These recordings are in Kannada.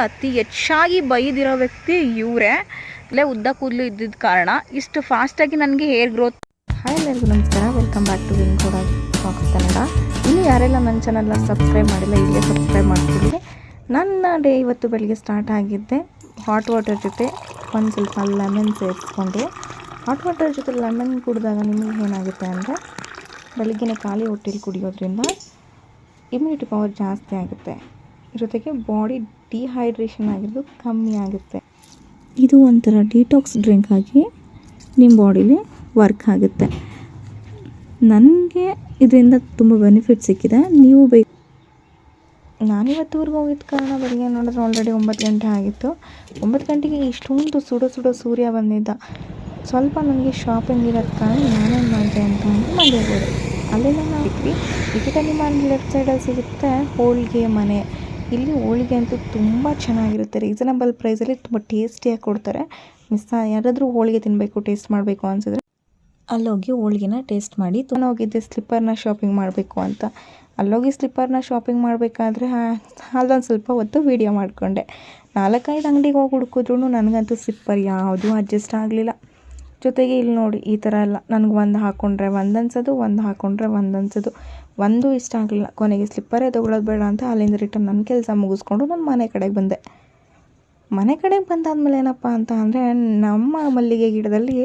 ಅತಿ ಹೆಚ್ಚಾಗಿ ಬೈದಿರೋ ವ್ಯಕ್ತಿ ಇವರೇ. ಇಲ್ಲೇ ಉದ್ದ ಕೂದಲು ಇದ್ದಿದ್ದ ಕಾರಣ ಇಷ್ಟು ಫಾಸ್ಟಾಗಿ ನನಗೆ ಹೇರ್ ಗ್ರೋತ್ ಹಾಯ್ ಎಲ್ಲರಿಗೂ ನಮಸ್ಕಾರ. ವೆಲ್ಕಮ್ ಬ್ಯಾಕ್ ಟು ವಿನ್ ಕೂಡ ಕನ್ನಡ ಇನ್ನು ಯಾರೆಲ್ಲ ನನ್ನ ಚಾನಲ್ನ ಸಬ್ಸ್ಕ್ರೈಬ್ ಮಾಡಿಲ್ಲ ಇಲ್ಲೇ ಸಬ್ಸ್ಕ್ರೈಬ್ ಮಾಡ್ತೀವಿ ನನ್ನ ಡೇ ಇವತ್ತು ಬೆಳಿಗ್ಗೆ ಸ್ಟಾರ್ಟ್ ಆಗಿದ್ದೆ. ಹಾಟ್ ವಾಟರ್ ಜೊತೆ ಒಂದು ಸ್ವಲ್ಪ ಲೆಮನ್ ಸೇರಿಸ್ಕೊಂಡು. ಹಾಟ್ ವಾಟರ್ ಜೊತೆ ಲೆಮನ್ ಕುಡಿದಾಗ ನಿಮಗೆ ಏನಾಗುತ್ತೆ ಅಂದರೆ, ಬೆಳಗ್ಗಿನ ಖಾಲಿ ಹೊಟ್ಟೆಲಿ ಕುಡಿಯೋದ್ರಿಂದ ಇಮ್ಯುನಿಟಿ ಪವರ್ ಜಾಸ್ತಿ ಆಗುತ್ತೆ. ಜೊತೆಗೆ ಬಾಡಿ ಡಿಹೈಡ್ರೇಷನ್ ಆಗಿರೋದು ಕಮ್ಮಿ ಆಗುತ್ತೆ. ಇದು ಒಂಥರ ಡಿಟಾಕ್ಸ್ ಡ್ರಿಂಕ್ ಆಗಿ ನಿಮ್ಮ ಬಾಡಿಲಿ ವರ್ಕ್ ಆಗುತ್ತೆ. ನನಗೆ ಇದರಿಂದ ತುಂಬ ಬೆನಿಫಿಟ್ ಸಿಕ್ಕಿದೆ. ನೀವು ಬೇಕು ನಾನಿವತ್ತುವರೆಗೂ ಹೋಗಿದ್ದ ಕಾರಣ ಬೆಳಿಗ್ಗೆ ನೋಡಿದ್ರೆ ಆಲ್ರೆಡಿ ಒಂಬತ್ತು ಗಂಟೆ ಆಗಿತ್ತು. ಒಂಬತ್ತು ಗಂಟೆಗೆ ಇಷ್ಟೊಂದು ಸುಡೋ ಸುಡೋ ಸೂರ್ಯ ಬಂದಿದ್ದ. ಸ್ವಲ್ಪ ನನಗೆ ಶಾಪಿಂಗ್ ಇರೋದ ಕಾರಣ ನಾನೇನು ಮಾಡಿದೆ ಅಂತ ಅಂದರೆ ಮನೆಗೆ ಹೋದೆ ಅಲ್ಲೆಲ್ಲ ನಾವು ಇದ್ವಿ ಇದೀಗ ನಿಮ್ಮ ಲೆಫ್ಟ್ ಸೈಡಲ್ಲಿ ಸಿಗುತ್ತೆ ಹೋಳಿಗೆ ಮನೆ. ಇಲ್ಲಿ ಹೋಳಿಗೆ ಅಂತೂ ತುಂಬ ಚೆನ್ನಾಗಿರುತ್ತೆ. ರೀಸನಬಲ್ ಪ್ರೈಸಲ್ಲಿ ತುಂಬ ಟೇಸ್ಟಿಯಾಗಿ ಕೊಡ್ತಾರೆ. ಮಿಸ್ ಯಾರಾದರೂ ಹೋಳಿಗೆ ತಿನ್ನಬೇಕು ಟೇಸ್ಟ್ ಮಾಡಬೇಕು ಅನಿಸಿದ್ರೆ ಅಲ್ಲೋಗಿ ಹೋಳಿಗೆನ ಟೇಸ್ಟ್ ಮಾಡಿ ತುಂಬ ಹೋಗಿದ್ದೆ ಸ್ಲಿಪ್ಪರ್ನ ಶಾಪಿಂಗ್ ಮಾಡಬೇಕು ಅಂತ. ಅಲ್ಲೋಗಿ ಸ್ಲಿಪ್ಪರ್ನ ಶಾಪಿಂಗ್ ಮಾಡಬೇಕಾದ್ರೆ ಅಲ್ಲೊಂದು ಸ್ವಲ್ಪ ಹೊತ್ತು ವೀಡಿಯೋ ಮಾಡಿಕೊಂಡೆ. ನಾಲ್ಕೈದು ಅಂಗಡಿಗೆ ಹೋಗಿ ಹುಡುಕಿದ್ರು ನನಗಂತೂ ಸ್ಲಿಪ್ಪರ್ ಯಾವುದೂ ಅಡ್ಜಸ್ಟ್ ಆಗಲಿಲ್ಲ. ಜೊತೆಗೆ ಇಲ್ಲಿ ನೋಡಿ, ಈ ಥರ ಎಲ್ಲ. ನನಗೆ ಒಂದು ಹಾಕ್ಕೊಂಡ್ರೆ ಒಂದು ಅನ್ಸೋದು, ಒಂದು ಹಾಕ್ಕೊಂಡ್ರೆ ಒಂದು ಅನ್ಸೋದು. ಒಂದು ಇಷ್ಟ ಆಗಲಿಲ್ಲ ಕೊನೆಗೆ ಸ್ಲಿಪ್ಪರೇ ತೊಗೊಳೋದು ಬೇಡ ಅಂತ ಅಲ್ಲಿಂದ ರಿಟರ್ನ್ ನನ್ನ ಕೆಲಸ ಮುಗಿಸ್ಕೊಂಡು ನಾನು ಮನೆ ಕಡೆಗೆ ಬಂದೆ. ಮನೆ ಕಡೆಗೆ ಬಂದಾದ್ಮೇಲೆ ಏನಪ್ಪ ಅಂತ ಅಂದರೆ ನಮ್ಮ ಮಲ್ಲಿಗೆ ಗಿಡದಲ್ಲಿ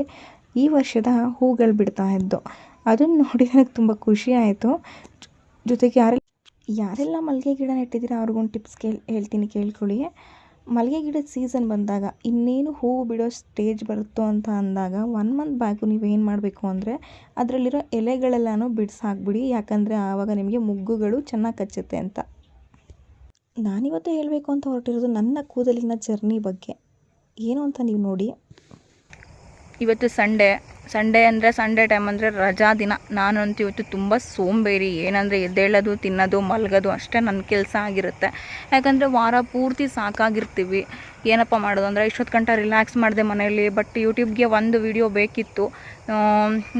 ಈ ವರ್ಷದ ಹೂಗಳು ಬಿಡ್ತಾ ಇದ್ದು. ಅದನ್ನು ನೋಡಿ ನನಗೆ ತುಂಬ ಖುಷಿ ಆಯಿತು. ಜೊತೆಗೆ ಯಾರೆಲ್ಲ ಯಾರೆಲ್ಲ ಮಲ್ಲಿಗೆ ಗಿಡ ನೆಟ್ಟಿದ್ದೀರ ಅವ್ರಿಗೊಂದು ಟಿಪ್ಸ್ ಕೇಳಿ, ಹೇಳ್ತೀನಿ ಕೇಳ್ಕೊಳ್ಳಿ ಮಲ್ಲಿಗೆ ಗಿಡದ ಸೀಸನ್ ಬಂದಾಗ ಇನ್ನೇನು ಹೂವು ಬಿಡೋ ಸ್ಟೇಜ್ ಬರುತ್ತೋ ಅಂತ ಅಂದಾಗ ಒನ್ ಮಂತ್ ಬ್ಯಾಕು ನೀವೇನು ಮಾಡಬೇಕು ಅಂದರೆ ಅದರಲ್ಲಿರೋ ಎಲೆಗಳೆಲ್ಲನೂ ಬಿಡಿಸಾಕ್ಬಿಡಿ, ಯಾಕಂದರೆ ಆವಾಗ ನಿಮಗೆ ಮುಗ್ಗುಗಳು ಚೆನ್ನಾಗಿ ಕಚ್ಚುತ್ತೆ ಅಂತ. ನಾನಿವತ್ತು ಹೇಳಬೇಕು ಅಂತ ಹೊರಟಿರೋದು ನನ್ನ ಕೂದಲಿನ ಜರ್ನಿ ಬಗ್ಗೆ. ಏನು ಅಂತ ನೀವು ನೋಡಿ. ಇವತ್ತು ಸಂಡೇ. ಸಂಡೇ ಅಂದರೆ ಸಂಡೇ ಟೈಮ್ ಅಂದರೆ ರಜಾ ದಿನ. ನಾನಂತೂ ಇವತ್ತು ತುಂಬ ಸೋಂಬೇರಿ. ಏನಂದರೆ ಎದ್ದೇಳೋದು, ತಿನ್ನೋದು, ಮಲಗೋದು ಅಷ್ಟೇ ನನ್ನ ಕೆಲಸ ಆಗಿರುತ್ತೆ. ಯಾಕಂದರೆ ವಾರ ಪೂರ್ತಿ ಸಾಕಾಗಿರ್ತೀವಿ. ಏನಪ್ಪ ಮಾಡೋದು ಅಂದರೆ ಇಷ್ಟೊತ್ತು ಗಂಟೆ ರಿಲ್ಯಾಕ್ಸ್ ಮಾಡಿದೆ ಮನೆಯಲ್ಲಿ ಬಟ್ ಯೂಟ್ಯೂಬ್ಗೆ ಒಂದು ವಿಡಿಯೋ ಬೇಕಿತ್ತು.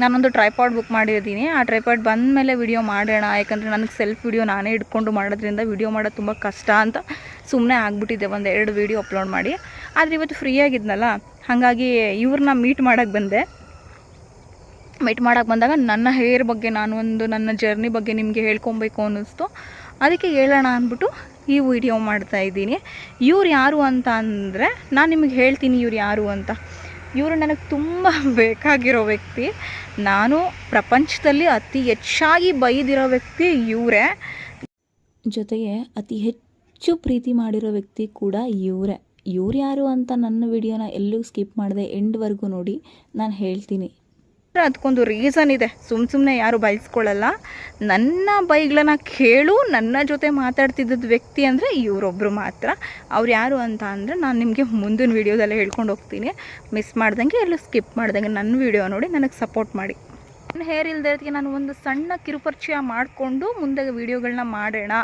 ನಾನೊಂದು ಟ್ರೈಪಾಡ್ ಬುಕ್ ಮಾಡಿದ್ದೀನಿ ಆ ಟ್ರೈಪಾಡ್ ಬಂದ ಮೇಲೆ ವಿಡಿಯೋ ಮಾಡೋಣ. ಯಾಕಂದರೆ ನನಗೆ ಸೆಲ್ಫ್ ವಿಡಿಯೋ ನಾನೇ ಇಟ್ಕೊಂಡು ಮಾಡೋದ್ರಿಂದ ವಿಡಿಯೋ ಮಾಡೋದು ತುಂಬ ಕಷ್ಟ ಅಂತ ಸುಮ್ಮನೆ ಆಗಿಬಿಟ್ಟಿದ್ದೆ. ಒಂದು ಎರಡು ವಿಡಿಯೋ ಅಪ್ಲೋಡ್ ಮಾಡಿ. ಆದರೆ ಇವತ್ತು ಫ್ರೀ ಆಗಿದ್ನಲ್ಲ. ಹಾಗಾಗಿ ಇವ್ರನ್ನ ಮೀಟ್ ಮಾಡೋಕ್ಕೆ ಬಂದೆ. ಮೀಟ್ ಮಾಡೋಕ್ಕೆ ಬಂದಾಗ ನನ್ನ ಹೇರ್ ಬಗ್ಗೆ ನಾನು ಒಂದು ನನ್ನ ಜರ್ನಿ ಬಗ್ಗೆ ನಿಮಗೆ ಹೇಳ್ಕೊಬೇಕು ಅನ್ನಿಸ್ತು. ಅದಕ್ಕೆ ಹೇಳೋಣ ಅಂದ್ಬಿಟ್ಟು ಈ ವಿಡಿಯೋ ಮಾಡ್ತಾ ಇದ್ದೀನಿ. ಇವ್ರು ಯಾರು ಅಂತ ಅಂದರೆ ನಾನು ನಿಮಗೆ ಹೇಳ್ತೀನಿ ಇವ್ರು ಯಾರು ಅಂತ. ಇವರು ನನಗೆ ತುಂಬ ಬೇಕಾಗಿರೋ ವ್ಯಕ್ತಿ. ನಾನು ಪ್ರಪಂಚದಲ್ಲಿ ಅತಿ ಹೆಚ್ಚಾಗಿ ಬೈದಿರೋ ವ್ಯಕ್ತಿ ಇವರೇ. ಜೊತೆಗೆ ಅತಿ ಹೆಚ್ಚು ಪ್ರೀತಿ ಮಾಡಿರೋ ವ್ಯಕ್ತಿ ಕೂಡ ಇವರೇ. ಇವ್ರು ಯಾರು ಅಂತ ನನ್ನ ವಿಡಿಯೋನ ಎಲ್ಲೂ ಸ್ಕಿಪ್ ಮಾಡಿದೆ ಎಂಡ್ವರೆಗೂ ನೋಡಿ, ನಾನು ಹೇಳ್ತೀನಿ. ಅದಕ್ಕೊಂದು ರೀಸನ್ ಇದೆ. ಸುಮ್ಮ ಸುಮ್ಮನೆ ಯಾರು ಬಯಸ್ಕೊಳ್ಳಲ್ಲ ನನ್ನ ಬೈಗಳನ್ನ ಕೇಳು, ನನ್ನ ಜೊತೆ ಮಾತಾಡ್ತಿದ್ದ ವ್ಯಕ್ತಿ ಅಂದರೆ ಇವರೊಬ್ಬರು ಮಾತ್ರ. ಅವ್ರು ಯಾರು ಅಂತ ಅಂದರೆ ನಾನು ನಿಮಗೆ ಮುಂದಿನ ವೀಡಿಯೋದಲ್ಲೇ ಹೇಳ್ಕೊಂಡು ಹೋಗ್ತೀನಿ. ಮಿಸ್ ಮಾಡ್ದಂಗೆ ಎಲ್ಲೂ ಸ್ಕಿಪ್ ಮಾಡ್ದಂಗೆ ನನ್ನ ವೀಡಿಯೋ ನೋಡಿ ನನಗೆ ಸಪೋರ್ಟ್ ಮಾಡಿ. ನನ್ನ ಹೇರ್ ಇಲ್ಲದೆ ಇರೋದಕ್ಕೆ ನಾನು ಒಂದು ಸಣ್ಣ ಕಿರುಪರಿಚಯ ಮಾಡಿಕೊಂಡು ಮುಂದೆ ವೀಡಿಯೋಗಳನ್ನ ಮಾಡೋಣ.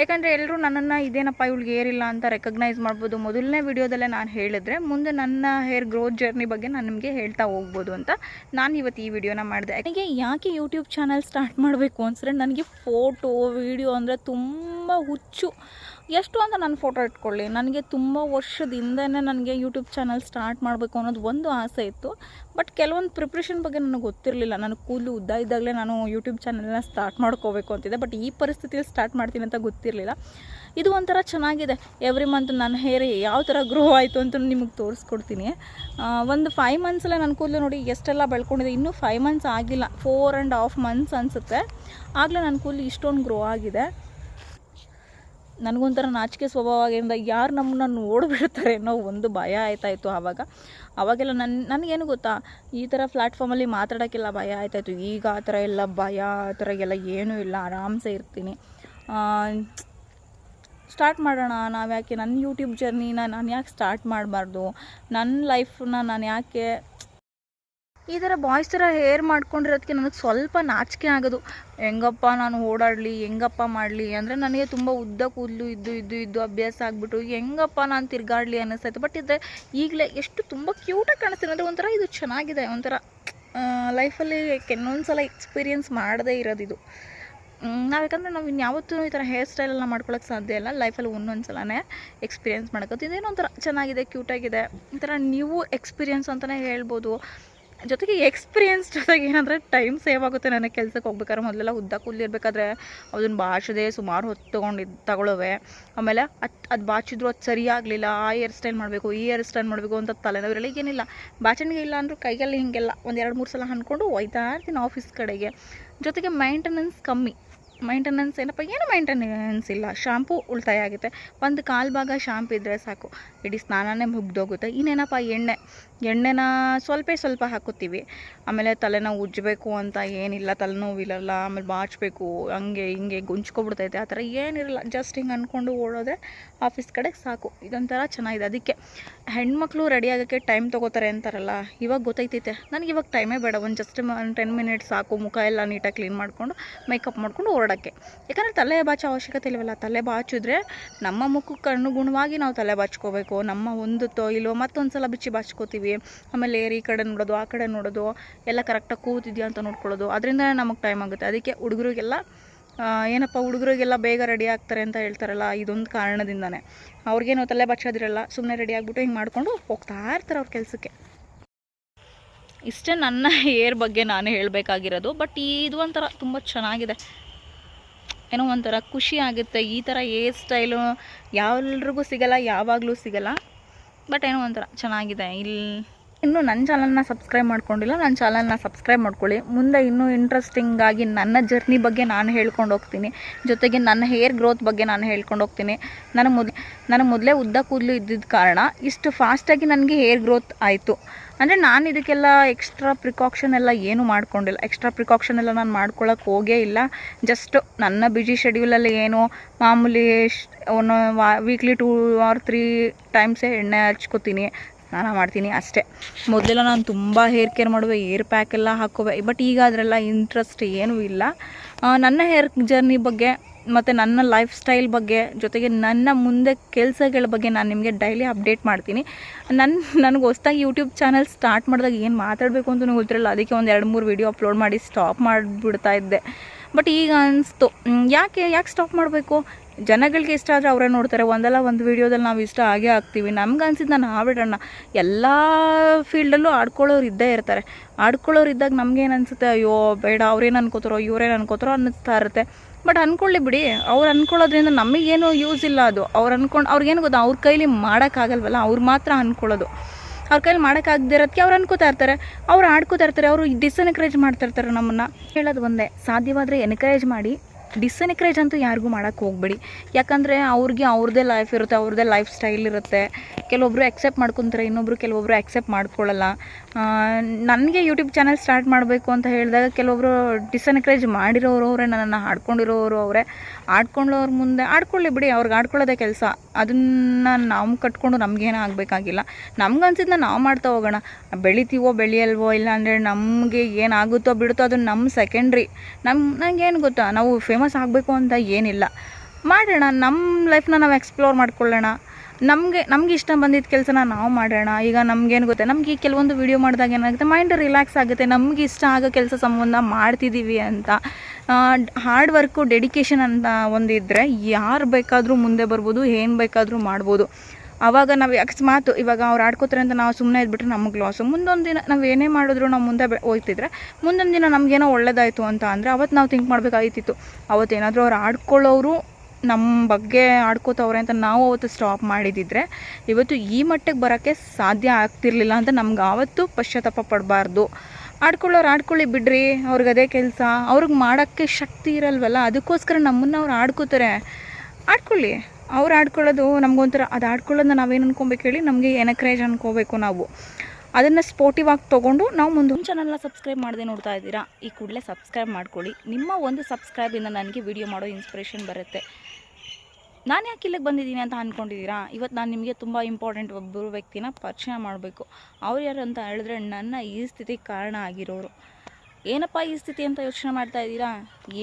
ಯಾಕಂದರೆ ಎಲ್ಲರೂ ನನ್ನನ್ನು ಇದೇನಪ್ಪ ಇವಳಿಗೆ ಹೇರ್ ಇಲ್ಲ ಅಂತ ರೆಕಗ್ನೈಸ್ ಮಾಡ್ಬೋದು. ಮೊದಲನೇ ವೀಡಿಯೋದಲ್ಲೇ ನಾನು ಹೇಳಿದ್ರೆ ಮುಂದೆ ನನ್ನ ಹೇರ್ ಗ್ರೋತ್ ಜರ್ನಿ ಬಗ್ಗೆ ನಾನು ನಿಮಗೆ ಹೇಳ್ತಾ ಹೋಗ್ಬೋದು ಅಂತ ನಾನು ಇವತ್ತು ಈ ವಿಡಿಯೋನ ಮಾಡಿದೆ. ನನಗೆ ಯಾಕೆ ಯೂಟ್ಯೂಬ್ ಚಾನಲ್ ಸ್ಟಾರ್ಟ್ ಮಾಡಬೇಕು ಅನ್ಸಿದ್ರೆ, ನನಗೆ ಫೋಟೋ ವೀಡಿಯೋ ಅಂದರೆ ತುಂಬ ಹುಚ್ಚು. ಎಷ್ಟು ಅಂತ ನಾನು ಫೋಟೋ ಇಟ್ಕೊಳ್ಳಿ. ನನಗೆ ತುಂಬ ವರ್ಷದಿಂದನೇ ನನಗೆ ಯೂಟ್ಯೂಬ್ ಚಾನಲ್ ಸ್ಟಾರ್ಟ್ ಮಾಡಬೇಕು ಅನ್ನೋದು ಒಂದು ಆಸೆ ಇತ್ತು. ಬಟ್ ಕೆಲವೊಂದು ಪ್ರಿಪ್ರೇಷನ್ ಬಗ್ಗೆ ನನಗೆ ಗೊತ್ತಿರಲಿಲ್ಲ. ನಾನು ಕೂದಲು ಉದ್ದ ಇದ್ದಾಗಲೇ ನಾನು ಯೂಟ್ಯೂಬ್ ಚಾನಲ್ನ ಸ್ಟಾರ್ಟ್ ಮಾಡ್ಕೋಬೇಕು ಅಂತಿದೆ ಬಟ್ ಈ ಪರಿಸ್ಥಿತಿಯಲ್ಲಿ ಸ್ಟಾರ್ಟ್ ಮಾಡ್ತೀನಿ ಅಂತ ಗೊತ್ತಿರಲಿಲ್ಲ. ಇದು ಒಂಥರ ಚೆನ್ನಾಗಿದೆ. ಎವ್ರಿ ಮಂತ್ ನನ್ನ ಹೇರ್ ಯಾವ ಥರ ಗ್ರೋ ಆಯಿತು ಅಂತ ನಿಮಗೆ ತೋರಿಸ್ಕೊಡ್ತೀನಿ. ಒಂದು ಫೈವ್ ಮಂತ್ಸಲ್ಲೇ ನನ್ನ ಕೂದಲು ನೋಡಿ ಎಷ್ಟೆಲ್ಲ ಬೆಳ್ಕೊಂಡಿದೆ. ಇನ್ನೂ ಫೈವ್ ಮಂತ್ಸ್ ಆಗಿಲ್ಲ. ಫೋರ್ ಆ್ಯಂಡ್ ಹಾಫ್ ಮಂತ್ಸ್ ಅನಿಸುತ್ತೆ. ಆಗಲೇ ನನ್ನ ಕೂದಲು ಇಷ್ಟೊಂದು ಗ್ರೋ ಆಗಿದೆ. ನನಗೊಂಥರ ನಾಚಿಕೆ ಸ್ವಭಾವ ಆಗಿಂದ ಯಾರು ನಮ್ಮನ್ನ ನೋಡಿಬಿಡ್ತಾರೆ ಅನ್ನೋ ಒಂದು ಭಯ ಆಯ್ತಾಯಿತ್ತು ಆವಾಗ. ಅವಾಗೆಲ್ಲ ನನ್ನ ನನಗೇನು ಗೊತ್ತಾ? ಈ ಥರ ಪ್ಲ್ಯಾಟ್ಫಾರ್ಮಲ್ಲಿ ಮಾತಾಡೋಕ್ಕೆಲ್ಲ ಭಯ ಆಯ್ತಾಯಿತ್ತು ಈಗ ಆ ಥರ ಎಲ್ಲ ಭಯ, ಆ ಥರ ಎಲ್ಲ ಏನೂ ಇಲ್ಲ. ಆರಾಮ್ಸೆ ಇರ್ತೀನಿ. ಸ್ಟಾರ್ಟ್ ಮಾಡೋಣ. ನಾವು ಯಾಕೆ ನನ್ನ ಯೂಟ್ಯೂಬ್ ಜರ್ನಿನ ನಾನು ಯಾಕೆ ಸ್ಟಾರ್ಟ್ ಮಾಡಬಾರ್ದು? ನನ್ನ ಲೈಫನ್ನ ನಾನು ಯಾಕೆ ಈ ಥರ ಬಾಯ್ಸ್ ಥರ ಹೇರ್ ಮಾಡ್ಕೊಂಡಿರೋದಕ್ಕೆ ನನಗೆ ಸ್ವಲ್ಪ ನಾಚಿಕೆ ಆಗೋದು. ಹೆಂಗಪ್ಪ ನಾನು ಓಡಾಡಲಿ, ಹೆಂಗಪ್ಪ ಮಾಡಲಿ ಅಂದರೆ ನನಗೆ ತುಂಬ ಉದ್ದ ಕೂದಲು ಇದ್ದು ಇದ್ದು ಇದ್ದು ಅಭ್ಯಾಸ ಆಗಿಬಿಟ್ಟು ಹೆಂಗಪ್ಪ ನಾನು ತಿರ್ಗಾಡಲಿ ಅನ್ನಿಸ್ತಾಯಿತ್ತು ಬಟ್ ಇದ್ರೆ ಈಗಲೇ ಎಷ್ಟು ತುಂಬ ಕ್ಯೂಟಾಗಿ ಕಾಣಿಸ್ತೀನಿ ಅಂದರೆ ಒಂಥರ ಇದು ಚೆನ್ನಾಗಿದೆ, ಒಂಥರ ಲೈಫಲ್ಲಿ ಕೆಲವೊಂದು ಸಲ ಎಕ್ಸ್ಪೀರಿಯೆನ್ಸ್ ಮಾಡದೇ ಇರೋದು ಇದು. ನಾವು ಯಾಕಂದರೆ ನಾವು ಇನ್ಯಾವತ್ತೂ ಈ ಥರ ಹೇರ್ ಸ್ಟೈಲೆಲ್ಲ ಮಾಡ್ಕೊಳಕ್ಕೆ ಸಾಧ್ಯ ಇಲ್ಲ. ಲೈಫಲ್ಲಿ ಒಂದೊಂದು ಸಲನೇ ಎಕ್ಸ್ಪೀರಿಯೆನ್ಸ್ ಮಾಡ್ಕೊತೀವಿ. ಇದೇನೋ ಒಂಥರ ಚೆನ್ನಾಗಿದೆ ಕ್ಯೂಟಾಗಿದೆ ಈ ಥರ ನೀವು ಎಕ್ಸ್ಪೀರಿಯೆನ್ಸ್ ಅಂತಲೇ ಹೇಳ್ಬೋದು. ಜೊತೆಗೆ ಎಕ್ಸ್ಪೀರಿಯೆನ್ಸ್ ಜೊತೆಗೆ ಏನಂದರೆ ಟೈಮ್ ಸೇವ್ ಆಗುತ್ತೆ. ನನಗೆ ಕೆಲಸಕ್ಕೆ ಹೋಗ್ಬೇಕಾದ್ರೆ ಮೊದಲೆಲ್ಲ ಉದ್ದ ಕೂದಲಿರ್ಬೇಕಾದ್ರೆ ಅದನ್ನು ಬಾಚದೆ ಸುಮಾರು ಹೊತ್ತು ತೊಗೊಂಡಿದ್ದು ತಗೊಳ್ಳೋವೆ ಆಮೇಲೆ ಅದು ಅದು ಬಾಚಿದ್ರು ಅದು ಸರಿಯಾಗಲಿಲ್ಲ ಆ ಹೇರ್ ಸ್ಟೈಲ್ ಮಾಡಬೇಕು, ಈ ಇಯರ್ ಸ್ಟೈಲ್ ಮಾಡಬೇಕು ಅಂತ ತಲೆನವರಲ್ಲಿ ಏನಿಲ್ಲ ಬಾಚಣಿಗೆ ಇಲ್ಲ ಅಂದರೂ ಕೈಯಲ್ಲಿ ಹೀಗೆಲ್ಲ ಒಂದು ಎರಡು ಮೂರು ಸಲ ಅಂದ್ಕೊಂಡು ಒಯ್ತಾ ಇರ್ತೀನಿ ಆಫೀಸ್ ಕಡೆಗೆ. ಜೊತೆಗೆ ಮೈಂಟೆನೆನ್ಸ್ ಕಮ್ಮಿ. ಮೈಂಟೆನೆನ್ಸ್ ಏನಪ್ಪ, ಏನು ಮೈಂಟೆನೆನ್ಸ್ ಇಲ್ಲ. ಶಾಂಪೂ ಉಳಿತಾಯ ಆಗುತ್ತೆ ಒಂದು ಕಾಲು ಭಾಗ ಶಾಂಪು ಇದ್ದರೆ ಸಾಕು. ಇಡೀ ಸ್ನಾನನೇ ಮುಗ್ದೋಗುತ್ತೆ. ಇನ್ನೇನಪ್ಪ, ಎಣ್ಣೆ. ಎಣ್ಣೆನ ಸ್ವಲ್ಪ ಸ್ವಲ್ಪ ಹಾಕೋತೀವಿ ಆಮೇಲೆ ತಲೆನೋವು ಉಜ್ಜಬೇಕು ಅಂತ ಏನಿಲ್ಲ. ತಲೆನೋವಿರಲ್ಲ, ಆಮೇಲೆ ಬಾಚಬೇಕು, ಹಂಗೆ ಹಿಂಗೆ ಗುಂಚ್ಕೊಬಿಡ್ತೈತೆ ಆ ಥರ ಏನಿರಲ್ಲ. ಜಸ್ಟ್ ಹಿಂಗೆ ಅಂದ್ಕೊಂಡು ಓಡೋದ್ರೆ ಆಫೀಸ್ ಕಡೆ ಸಾಕು. ಇದೊಂಥರ ಚೆನ್ನಾಗಿದೆ. ಅದಕ್ಕೆ ಹೆಣ್ಮಕ್ಳು ರೆಡಿ ಆಗೋಕ್ಕೆ ಟೈಮ್ ತೊಗೋತಾರೆ ಅಂತಾರಲ್ಲ, ಇವಾಗ ಗೊತ್ತೈತೈತೆ. ನನಗೆ ಇವಾಗ ಟೈಮೇ ಬೇಡ. ಒಂದು ಜಸ್ಟ್ ಒಂದು ಟೆನ್ ಮಿನಿಟ್ಸ್ ಸಾಕು. ಮುಖ ಎಲ್ಲ ನೀಟಾಗಿ ಕ್ಲೀನ್ ಮಾಡಿಕೊಂಡು ಮೇಕಪ್ ಮಾಡ್ಕೊಂಡು ಹೊರಡೋಕ್ಕೆ ಯಾಕಂದರೆ ತಲೆ ಬಾಚೋ ಅವಶ್ಯಕತೆ ಇಲ್ಲವಲ್ಲ ತಲೆ ಬಾಚಿದ್ರೆ ನಮ್ಮ ಮುಖಕ್ಕೆ ಅನುಗುಣವಾಗಿ ನಾವು ತಲೆ ಬಾಚ್ಕೋಬೇಕು ನಮ್ಮ ಒಂದು ಇಲ್ಲವೋ ಮತ್ತೊಂದು ಸಲ ಬಿಚ್ಚಿ ಬಾಚ್ಕೋತೀವಿ. ಆಮೇಲೆ ಏರಿ ಈ ಕಡೆ ನೋಡೋದು, ಆ ಕಡೆ ನೋಡೋದು, ಎಲ್ಲ ಕರೆಕ್ಟಾಗಿ ಕೂತಿದ್ಯಾ ಅಂತ ನೋಡ್ಕೊಳ್ಳೋದು. ಅದರಿಂದ ನಮಗೆ ಟೈಮ್ ಆಗುತ್ತೆ. ಅದಕ್ಕೆ ಹುಡುಗರಿಗೆಲ್ಲ ಏನಪ್ಪ ಹುಡುಗರಿಗೆಲ್ಲ ಬೇಗ ರೆಡಿ ಆಗ್ತಾರೆ ಅಂತ ಹೇಳ್ತಾರಲ್ಲ, ಇದೊಂದು ಕಾರಣದಿಂದನೇ. ಅವ್ರಿಗೇನು ತಲೆ ಬಚ್ಚೋದಿರಲ್ಲ ಸುಮ್ಮನೆ ರೆಡಿ ಆಗಿಬಿಟ್ಟು ಹಿಂಗೆ ಮಾಡ್ಕೊಂಡು ಹೋಗ್ತಾ ಇರ್ತಾರೆ ಅವ್ರ ಕೆಲಸಕ್ಕೆ. ಇಷ್ಟೇ ನನ್ನ ಏರ್ ಬಗ್ಗೆ ನಾನು ಹೇಳಬೇಕಾಗಿರೋದು ಬಟ್ ಇದು ಒಂಥರ ತುಂಬ ಚೆನ್ನಾಗಿದೆ. ಏನೋ ಒಂಥರ ಖುಷಿ ಆಗುತ್ತೆ. ಈ ಥರ ಹೇರ್ ಸ್ಟೈಲು ಯಾವೆಲ್ರಿಗೂ ಸಿಗಲ್ಲ, ಯಾವಾಗಲೂ ಸಿಗಲ್ಲ. ಬಟ್ ಏನೋ ಒಂಥರ ಚೆನ್ನಾಗಿದೆ. ಇಲ್ಲಿ ಇನ್ನೂ ನನ್ನ ಚಾನಲ್ನ ಸಬ್ಸ್ಕ್ರೈಬ್ ಮಾಡ್ಕೊಂಡಿಲ್ಲ ನನ್ನ ಚಾನಲ್ನ ಸಬ್ಸ್ಕ್ರೈಬ್ ಮಾಡ್ಕೊಳ್ಳಿ. ಮುಂದೆ ಇನ್ನೂ ಇಂಟ್ರೆಸ್ಟಿಂಗ್ ಆಗಿ ನನ್ನ ಜರ್ನಿ ಬಗ್ಗೆ ನಾನು ಹೇಳ್ಕೊಂಡು ಹೋಗ್ತೀನಿ. ಜೊತೆಗೆ ನನ್ನ ಹೇರ್ ಗ್ರೋತ್ ಬಗ್ಗೆ ನಾನು ಹೇಳ್ಕೊಂಡು ಹೋಗ್ತೀನಿ. ನನ್ನ ಮೊದ್ ನನ್ನ ಮೊದಲೇ ಉದ್ದ ಕೂದಲು ಇದ್ದಿದ್ದ ಕಾರಣ ಇಷ್ಟು ಫಾಸ್ಟಾಗಿ ನನಗೆ ಹೇರ್ ಗ್ರೋತ್ ಆಯಿತು. ಅಂದರೆ ನಾನು ಇದಕ್ಕೆಲ್ಲ ಎಕ್ಸ್ಟ್ರಾ ಪ್ರಿಕಾಕ್ಷನ್ ಎಲ್ಲ ಏನೂ ಮಾಡ್ಕೊಂಡಿಲ್ಲ. ಎಕ್ಸ್ಟ್ರಾ ಪ್ರಿಕಾಕ್ಷನ್ ಎಲ್ಲ ನಾನು ಮಾಡ್ಕೊಳ್ಳೋಕೆ ಹೋಗೇ ಇಲ್ಲ. ಜಸ್ಟ್ ನನ್ನ ಬಿಜಿ ಶೆಡ್ಯೂಲಲ್ಲಿ ಏನು ಮಾಮೂಲಿ ಒಂದು ವಾ ವೀಕ್ಲಿ ಟೂ ಆರ್ ತ್ರೀ ಟೈಮ್ಸೇ ಎಣ್ಣೆ ಹಚ್ಕೋತೀನಿ, ಸ್ನಾನ ಮಾಡ್ತೀನಿ ಅಷ್ಟೇ. ಮೊದಲೆಲ್ಲ ನಾನು ತುಂಬ ಹೇರ್ ಕೇರ್ ಮಾಡುವೆ ಏರ್ ಪ್ಯಾಕ್ ಎಲ್ಲ ಹಾಕೋವೆ ಬಟ್ ಈಗ ಅದರೆಲ್ಲ ಇಂಟ್ರೆಸ್ಟ್ ಏನೂ ಇಲ್ಲ. ನನ್ನ ಹೇರ್ ಜರ್ನಿ ಬಗ್ಗೆ ಮತ್ತು ನನ್ನ ಲೈಫ್ ಸ್ಟೈಲ್ ಬಗ್ಗೆ, ಜೊತೆಗೆ ನನ್ನ ಮುಂದೆ ಕೆಲಸಗಳ ಬಗ್ಗೆ ನಾನು ನಿಮಗೆ ಡೈಲಿ ಅಪ್ಡೇಟ್ ಮಾಡ್ತೀನಿ. ನನ್ನ ನನಗೆ ಹೊಸ್ದಾಗಿ ಯೂಟ್ಯೂಬ್ ಚಾನಲ್ ಸ್ಟಾರ್ಟ್ ಮಾಡಿದಾಗ ಏನು ಮಾತಾಡಬೇಕು ಅಂತಲೂ ಗೊತ್ತಿರಲ್ಲ. ಅದಕ್ಕೆ ಒಂದು ಎರಡು ಮೂರು ವೀಡಿಯೋ ಅಪ್ಲೋಡ್ ಮಾಡಿ ಸ್ಟಾಪ್ ಮಾಡಿಬಿಡ್ತಾ ಇದ್ದೆ. ಬಟ್ ಈಗ ಅನಿಸ್ತು ಯಾಕೆ ಯಾಕೆ ಸ್ಟಾಪ್ ಮಾಡಬೇಕು? ಜನಗಳಿಗೆ ಇಷ್ಟ ಆದರೆ ಅವರೇ ನೋಡ್ತಾರೆ. ಒಂದಲ್ಲ ಒಂದು ವೀಡಿಯೋದಲ್ಲಿ ನಾವು ಇಷ್ಟ ಆಗೇ ಆಗ್ತೀವಿ. ನಮ್ಗೆ ಅನ್ಸಿದ್ದು ನಾನು ಆಬಿಡೋಣ ಎಲ್ಲ ಫೀಲ್ಡಲ್ಲೂ ಆಡ್ಕೊಳ್ಳೋರು ಇದ್ದೇ ಇರ್ತಾರೆ. ಆಡ್ಕೊಳ್ಳೋರು ಇದ್ದಾಗ ನಮಗೇನು ಅನಿಸುತ್ತೆ? ಅಯ್ಯೋ, ಬೇಡ, ಅವ್ರೇನು ಅನ್ಕೋತಾರೋ, ಇವ್ರೇನು ಅನ್ಕೋತಾರೋ ಅನ್ನಿಸ್ತಾ ಇರುತ್ತೆ. ಬಟ್ ಅಂದ್ಕೊಳ್ಳಿ ಬಿಡಿ, ಅವ್ರು ಅಂದ್ಕೊಳ್ಳೋದ್ರಿಂದ ನಮಗೇನು ಯೂಸ್ ಇಲ್ಲ ಅದು. ಅವ್ರು ಅಂದ್ಕೊಂಡು ಅವ್ರಿಗೇನು ಗೊತ್ತಾ, ಅವ್ರ ಕೈಲಿ ಮಾಡೋಕ್ಕಾಗಲ್ವಲ್ಲ ಅವ್ರು ಮಾತ್ರ ಅಂದ್ಕೊಳ್ಳೋದು ಅವ್ರ ಕೈಲಿ ಮಾಡೋಕ್ಕಾಗದಿರೋದಕ್ಕೆ ಅವ್ರು ಅನ್ಕೋತಾ ಇರ್ತಾರೆ, ಅವ್ರು ಆಡ್ಕೋತಾ ಇರ್ತಾರೆ, ಅವರು ಡಿಸ್ಎನ್ಕರೇಜ್ ಮಾಡ್ತಾ ಇರ್ತಾರೆ ನಮ್ಮನ್ನು. ಹೇಳೋದು ಒಂದೇ, ಸಾಧ್ಯವಾದರೆ ಎನ್ಕರೇಜ್ ಮಾಡಿ ಡಿಸ್ಎನ್ಕರೇಜ್ ಅಂತೂ ಯಾರಿಗೂ ಮಾಡೋಕ್ಕೆ ಹೋಗ್ಬೇಡಿ. ಯಾಕಂದರೆ ಅವ್ರಿಗೆ ಅವ್ರದ್ದೇ ಲೈಫ್ ಇರುತ್ತೆ ಅವ್ರದ್ದೇ ಲೈಫ್ ಸ್ಟೈಲ್ ಇರುತ್ತೆ. ಕೆಲವೊಬ್ಬರು ಅಕ್ಸೆಪ್ಟ್ ಮಾಡ್ಕೊತಾರೆ, ಇನ್ನೊಬ್ರು ಕೆಲವೊಬ್ಬರು ಅಕ್ಸೆಪ್ಟ್ ಮಾಡ್ಕೊಳ್ಳಲ್ಲ. ನನಗೆ ಯೂಟ್ಯೂಬ್ ಚಾನಲ್ ಸ್ಟಾರ್ಟ್ ಮಾಡಬೇಕು ಅಂತ ಹೇಳಿದಾಗ ಕೆಲವೊಬ್ಬರು ಡಿಸ್ಎನ್ಕರೇಜ್ ಮಾಡಿರೋರು ಅವರೇ, ನನ್ನನ್ನು ಆಡ್ಕೊಂಡಿರೋರು ಅವರೇ. ಆಡ್ಕೊಳ್ಳೋರ ಮುಂದೆ, ಆಡ್ಕೊಳ್ಳಿ ಬಿಡಿ, ಅವ್ರಿಗೆ ಆಡ್ಕೊಳ್ಳೋದೇ ಕೆಲಸ. ಅದನ್ನು ನಾವು ಕಟ್ಕೊಂಡು ನಮಗೇನೂ ಆಗಬೇಕಾಗಿಲ್ಲ. ನಮ್ಗೆ ಅನ್ಸಿದ್ನ ನಾವು ಮಾಡ್ತಾ ಹೋಗೋಣ. ಬೆಳಿತೀವೋ, ಬೆಳೆಯಲ್ವೋ ಇಲ್ಲಾಂದರೆ ನಮಗೆ ಏನಾಗುತ್ತೋ ಬಿಡುತ್ತೋ ಅದು ನಮ್ಮ ಸೆಕೆಂಡ್ರಿ ನಮ್ಮ ಏನು ಗೊತ್ತಾ, ನಾವು ಫೇಮಸ್ ಆಗಬೇಕು ಅಂತ ಏನಿಲ್ಲ. ಮಾಡೋಣ ನಮ್ಮ ಲೈಫ್ನ ನಾವು ಎಕ್ಸ್ಪ್ಲೋರ್ ಮಾಡ್ಕೊಳ್ಳೋಣ. ನಮಗೆ, ನಮ್ಗೆ ಇಷ್ಟ ಬಂದಿದ್ದ ಕೆಲಸನ ನಾವು ಮಾಡೋಣ. ಈಗ ನಮ್ಗೇನು ಗೊತ್ತೆ? ನಮಗೆ ಈ ಕೆಲವೊಂದು ವೀಡಿಯೋ ಮಾಡಿದಾಗ ಏನಾಗುತ್ತೆ? ಮೈಂಡ್ ರಿಲ್ಯಾಕ್ಸ್ ಆಗುತ್ತೆ. ನಮ್ಗೆ ಇಷ್ಟ ಆಗೋ ಕೆಲಸ ಸಂಬಂಧ ಮಾಡ್ತಿದ್ದೀವಿ ಅಂತ. ಹಾರ್ಡ್ ವರ್ಕು ಡೆಡಿಕೇಶನ್ ಅಂತ ಒಂದಿದ್ದರೆ ಯಾರು ಬೇಕಾದರೂ ಮುಂದೆ ಬರ್ಬೋದು, ಏನು ಬೇಕಾದರೂ ಮಾಡ್ಬೋದು. ಆವಾಗ ನಾವು ಅಕಸ್ಮಾತ್ ಇವಾಗ ಅವ್ರು ಆಡ್ಕೋತಾರೆ ಅಂತ ನಾವು ಸುಮ್ಮನೆ ಇದ್ಬಿಟ್ರೆ ನಮಗೆ ಲಾಸು ಮುಂದೊಂದು ದಿನ ನಾವು ಏನೇ ಮಾಡಿದ್ರು ನಾವು ಮುಂದೆ ಹೋಗ್ತಿದ್ರೆ ಮುಂದೊಂದು ದಿನ ನಮಗೇನೋ ಒಳ್ಳೇದಾಯಿತು ಅಂತ ಅಂದರೆ ಅವತ್ತು ನಾವು ಥಿಂಕ್ ಮಾಡಬೇಕಾಗಿತ್ತು ಅವತ್ತೇನಾದರೂ ಅವ್ರು ಆಡ್ಕೊಳ್ಳೋರು ನಮ್ಮ ಬಗ್ಗೆ ಆಡ್ಕೋತವ್ರೆ ಅಂತ ನಾವು ಅವತ್ತು ಸ್ಟಾಪ್ ಮಾಡಿದಿದ್ರೆ, ಇವತ್ತು ಈ ಮಟ್ಟಕ್ಕೆ ಬರೋಕ್ಕೆ ಸಾಧ್ಯ ಆಗ್ತಿರ್ಲಿಲ್ಲ ಅಂತ ನಮ್ಗೆ ಆವತ್ತು ಪಶ್ಚಾತ್ತಾಪ ಪಡಬಾರ್ದು. ಆಡ್ಕೊಳ್ಳೋರು ಆಡ್ಕೊಳ್ಳಿ ಬಿಡ್ರಿ, ಅವ್ರಿಗೆ ಅದೇ ಕೆಲಸ. ಅವ್ರಿಗೆ ಮಾಡೋಕ್ಕೆ ಶಕ್ತಿ ಇರಲ್ವಲ್ಲ, ಅದಕ್ಕೋಸ್ಕರ ನಮ್ಮನ್ನು ಅವ್ರು ಆಡ್ಕೋತಾರೆ. ಆಡ್ಕೊಳ್ಳಿ. ಅವ್ರು ಆಡ್ಕೊಳ್ಳೋದು ನಮಗೊಂಥರ, ಅದು ಆಡ್ಕೊಳ್ಳೋದನ್ನ ನಾವೇನು ಅನ್ಕೊಬೇಕು ಹೇಳಿ ನಮಗೆ ಎನಕ್ರೇಜ್ ಅನ್ಕೋಬೇಕು ನಾವು. ಅದನ್ನು ಸ್ಪೋರ್ಟಿವ್ ಆಗಿ ತೊಗೊಂಡು ನಾವು ಮುಂದೆ ಚಾನಲ್ನ ಸಬ್ಸ್ಕ್ರೈಬ್ ಮಾಡದೆ ನೋಡ್ತಾ ಇದ್ದೀರಾ, ಈ ಕೂಡಲೇ ಸಬ್ಸ್ಕ್ರೈಬ್ ಮಾಡ್ಕೊಳ್ಳಿ. ನಿಮ್ಮ ಒಂದು ಸಬ್ಸ್ಕ್ರೈಬಿಂದ ನನಗೆ ವಿಡಿಯೋ ಮಾಡೋ ಇನ್ಸ್ಪಿರೇಷನ್ ಬರುತ್ತೆ. ನಾನು ಯಾಕೆ ಇಲ್ಲಿಗೆ ಬಂದಿದ್ದೀನಿ ಅಂತ ಅಂದ್ಕೊಂಡಿದ್ದೀರಾ ಇವತ್ತು ನಾನು ನಿಮಗೆ ತುಂಬ ಇಂಪಾರ್ಟೆಂಟ್ ಒಬ್ಬರು ವ್ಯಕ್ತಿನ ಪರಿಚಯ ಮಾಡಬೇಕು. ಅವ್ರು ಯಾರು ಅಂತ ಹೇಳಿದ್ರೆ ನನ್ನ ಈ ಸ್ಥಿತಿಗೆ ಕಾರಣ ಆಗಿರೋರು. ಏನಪ್ಪ ಈ ಸ್ಥಿತಿ ಅಂತ ಯೋಚನೆ ಮಾಡ್ತಾ ಇದ್ದೀರಾ?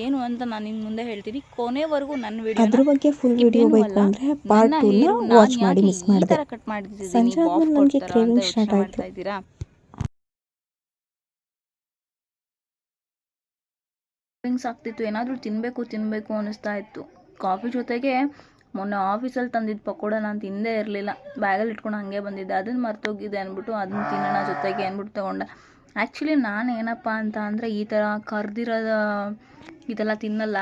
ಏನು ಅಂತ ನಾನು ನಿಮ್ಮ ಮುಂದೆ ಹೇಳ್ತೀನಿ. ಕೊನೆವರೆಗೂ ನನ್ನ ಅದ್ರ ವಿಡಿಯೋ ಬಗ್ಗೆ ಫುಲ್ ವಿಡಿಯೋ ಬೇಕು ಅಂದ್ರೆ ಪಾರ್ಟ್ ಟೂ ವಾಚ್ ಮಾಡಿ ಮಿಸ್ ಮಾಡಿದೆ. ಕಟ್ ಮಾಡಿದ್ದೀನಿ ಸಂಜೆ ಆದ್ಮೇಲೆ ಆಯ್ತು. ಮಾಡ್ತಾ ಇದ್ದೀರಾ? ಕ್ರೇವಿಂಗ್ಸ್ ಆಗ್ತಿತ್ತು. ಏನಾದರೂ ತಿನ್ನಬೇಕು ತಿನ್ನಬೇಕು ಅನ್ನಿಸ್ತಾ ಇತ್ತು. ಕಾಫಿ ಜೊತೆಗೆ ಮೊನ್ನೆ ಆಫೀಸಲ್ಲಿ ತಂದಿದ್ದ ಪಕೋಡ ನಾನು ತಿಂದೇ ಇರಲಿಲ್ಲ. ಬ್ಯಾಗಲ್ಲಿ ಇಟ್ಕೊಂಡು ಹಾಗೆ ಬಂದಿದ್ದೆ. ಅದನ್ನು ಮರ್ತೋಗಿದ್ದೆ ಅಂದ್ಬಿಟ್ಟು ಅದನ್ನ ತಿನ್ನೋಣ ಜೊತೆಗೆ ಅಂದ್ಬಿಟ್ಟು ತೊಗೊಂಡೆ. ಆ್ಯಕ್ಚುಲಿ ನಾನು ಏನಪ್ಪ ಅಂತ ಅಂದರೆ ಈ ಥರ ಕರ್ದಿರೋದ ಇದೆಲ್ಲ ತಿನ್ನಲ್ಲ.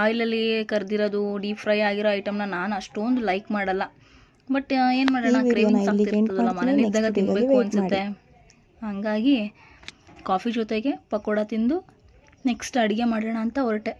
ಆಯಿಲಲ್ಲಿ ಕರ್ದಿರೋದು ಡೀಪ್ ಫ್ರೈ ಆಗಿರೋ ಐಟಮ್ನ ನಾನು ಅಷ್ಟೊಂದು ಲೈಕ್ ಮಾಡಲ್ಲ. ಬಟ್ ಏನು ಮಾಡೋಣ? ಕ್ರೇವಿಂಗ್ಸ್ ಆಗ್ತಿರ್ತದಲ್ಲ ಮನೇಲಿ ಇದ್ದಾಗ ತಿನ್ನಬೇಕು ಅನಿಸುತ್ತೆ. ಹಾಗಾಗಿ ಕಾಫಿ ಜೊತೆಗೆ ಪಕೋಡ ತಿಂದು ನೆಕ್ಸ್ಟ್ ಅಡುಗೆ ಮಾಡೋಣ ಅಂತ ಹೊರಟೆ.